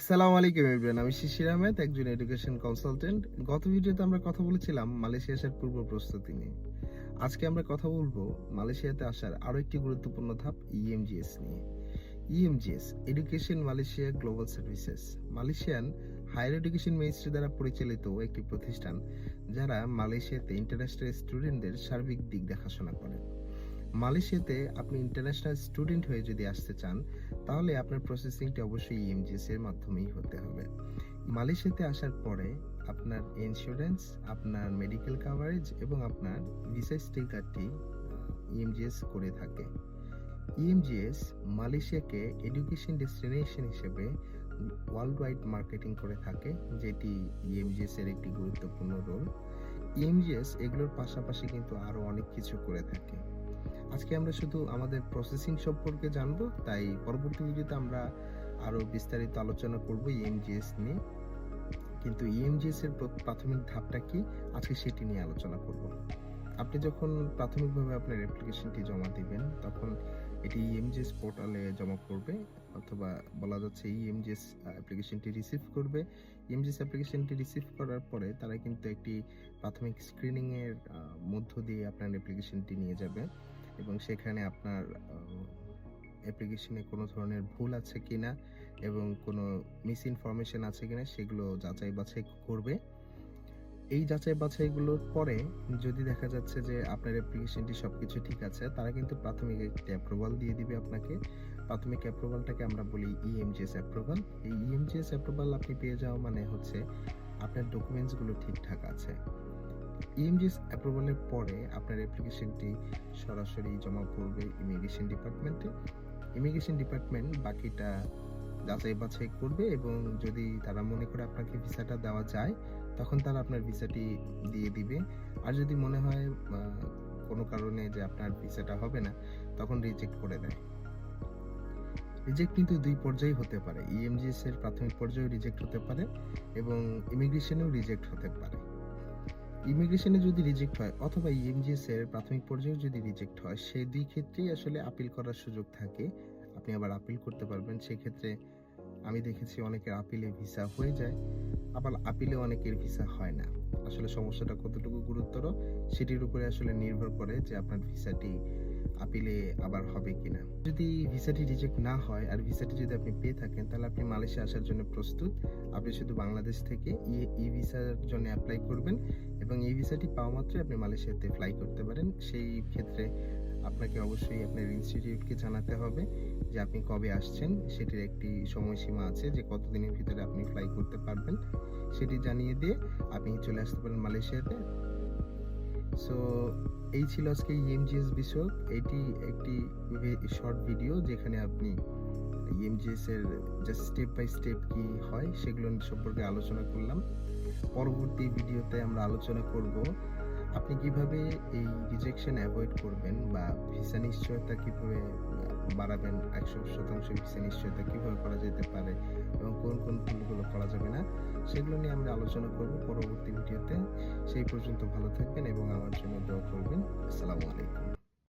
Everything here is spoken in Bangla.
আসসালামু আলাইকুম এভরিওয়ান আমি শিশির আহমেদ, একজন এডুকেশন কনসালটেন্ট গত ভিডিওতে আমরা কথা বলেছিলাম মালয়েশিয়া আসার পূর্ব প্রস্তুতি নিয়ে। আজকে আমরা কথা বলব মালয়েশিয়াতে আসার আরও একটি গুরুত্বপূর্ণ ধাপ ইএমজিএস নিয়ে। E EMGS education Malaysia global services Malaysian higher education ministry দ্বারা পরিচালিত একটি প্রতিষ্ঠান, যারা মালয়েশিয়াতে ইন্টারন্যাশনাল স্টুডেন্টদের সার্বিক দিক দেখাশোনা করে। মালয়েশিয়াতে আপনি ইন্টারন্যাশনাল স্টুডেন্ট হয়ে যদি আসতে চান, তাহলে আপনার প্রসেসিংটি অবশ্যই ইএমজিএস এর মাধ্যমেই হতে হবে। মালয়েশিয়াতে আসার পরে আপনার ইন্স্যুরেন্স আপনার মেডিকেল কাভারেজ এবং আপনার ভিসা স্টিকারটি ইএমজিএস করে থাকে। ইএমজিএস মালয়েশিয়াকে এডুকেশন ডেস্টিনেশন হিসেবে ওয়ার্ল্ড ওয়াইড মার্কেটিং করে থাকে, যেটি ইএমজিএস এর একটি গুরুত্বপূর্ণ রোল ইএমজিএস এগুলোর পাশাপাশি কিন্তু আরও অনেক কিছু করে থাকে। আজকে আমরা শুধু আমাদের প্রসেসিং সম্পর্কে জানব, তাই পরবর্তী ভিডিওতে আমরা আরও বিস্তারিত আলোচনা করব ইএমজিএস নিয়ে। কিন্তু ইএমজিএস এর প্রাথমিক ধাপটা কি? আজকে সেটি নিয়ে আলোচনা করব। আপনি যখন প্রাথমিকভাবে আপনার অ্যাপ্লিকেশনটি জমা দিবেন, তখন এটি ইএমজিএস পোর্টালে জমা করবে অথবা বলা যাচ্ছে ইএমজিএস অ্যাপ্লিকেশনটি রিসিভ করবে। ইএমজিএস অ্যাপ্লিকেশনটি রিসিভ করার পরে তারা কিন্তু একটি প্রাথমিক স্ক্রিনিংয়ের মধ্য দিয়ে আপনার অ্যাপ্লিকেশনটি নিয়ে যাবে এবং সেখানে আপনার অ্যাপ্লিকেশনে কোনো ধরনের ভুল আছে কিনা এবং কোনো মিস ইনফরমেশন আছে কিনা সেগুলো যাচাই বাছাই করবে। এই যাচাই বাছাইগুলোর পরে যদি দেখা যাচ্ছে যে আপনার অ্যাপ্লিকেশনটি সবকিছু ঠিক আছে, তারা কিন্তু প্রাথমিক একটি অ্যাপ্রুভাল দিয়ে দিবে আপনাকে। প্রাথমিক অ্যাপ্রুভালটাকে আমরা বলি E ইএমজিএস অ্যাপ্রুভাল এই E ইএমজিএস অ্যাপ্রুভাল আপনি পেয়ে যাওয়া মানে হচ্ছে আপনার ডকুমেন্টসগুলো ঠিকঠাক আছে। ইএমজিএস অ্যাপ্রুভালের পরে আপনার অ্যাপ্লিকেশনটি সরাসরি জমা করবে ইমিগ্রেশন ডিপার্টমেন্টে ইমিগ্রেশন ডিপার্টমেন্ট বাকিটা যাচাই বাছাই করবে এবং যদি তারা মনে করে আপনাকে ভিসাটা দেওয়া যায় তখন তারা আপনার ভিসাটি দিয়ে দিবে। আর যদি মনে হয় কোনো কারণে যে আপনার ভিসাটা হবে না, তখন রিজেক্ট করে দেয়। রিজেক্ট কিন্তু দুই পর্যায়ে হতে পারে। ইএমজিএস এর প্রাথমিক পর্যায়েও রিজেক্ট হতে পারে এবং ইমিগ্রেশনেও রিজেক্ট হতে পারে। ইমিগ্রেশনে যদি রিজেক্ট হয় অথবা ইএমজিএস এর প্রাথমিক পর্যায়ে যদি রিজেক্ট হয় সেই দুই ক্ষেত্রেই আসলে আপিল করার সুযোগ থাকে। আপনি আবার আপিল করতে পারবেন। সেক্ষেত্রে আমি দেখেছি অনেকের আপিলে ভিসা হয়ে যায়, আবার আপিলে অনেকের ভিসা হয় না। আসলে সমস্যাটা কতটুকু গুরুতর, সেটির উপরে আসলে নির্ভর করে যে আপনার ভিসাটি আপিলে আবার হবে কিনা। যদি ভিসাটি রিজেক্ট না হয়, আর ভিসাটি যদি আপনি পেয়ে থাকেন, তাহলে আপনি মালয়েশিয়া আসার জন্য প্রস্তুত। আপনি শুধু বাংলাদেশ থেকে ই ভিসার জন্য অ্যাপ্লাই করবেন এবং এই ভিসাটি পাওয়া মাত্রই আপনি মালয়েশিয়াতে ফ্লাই করতে পারেন। সেই ক্ষেত্রে আপনাকে অবশ্যই আপনার ইনস্টিটিউটকে জানাতে হবে। যে আপনি কবে আসছেন, সেটির একটি সময়সীমা আছে যে কতদিনের ভিতরে আপনি ফ্লাই করতে পারবেন, সেটি জানিয়ে দিয়ে আপনি চলে আসতে পারেন মালয়েশিয়াতে। সো এই ছিল আজকে ইএমজিএস বিষয়ক। এটি একটি শর্ট ভিডিও যেখানে আপনি ইএমজিএস এর জাস্ট স্টেপ বাই স্টেপ কি হয়, সেগুলো সম্পর্কে আলোচনা করলাম। পরবর্তী ভিডিওতে আমরা আলোচনা করব আপনি কীভাবে এই রিজেকশন অ্যাভয়েড করবেন বা ভিসা নিশ্চয়তা কীভাবে বাড়াবেন? একশো শতাংশ ভিসা নিশ্চয়তা কীভাবে করা যেতে পারে এবং কোন কোন ভুলগুলো করা যাবে না? সেগুলো নিয়ে আমরা আলোচনা করব পরবর্তী ভিডিওতে। সেই পর্যন্ত ভালো থাকবেন এবং আমার জন্য দোয়া করবেন। আসসালামু আলাইকুম।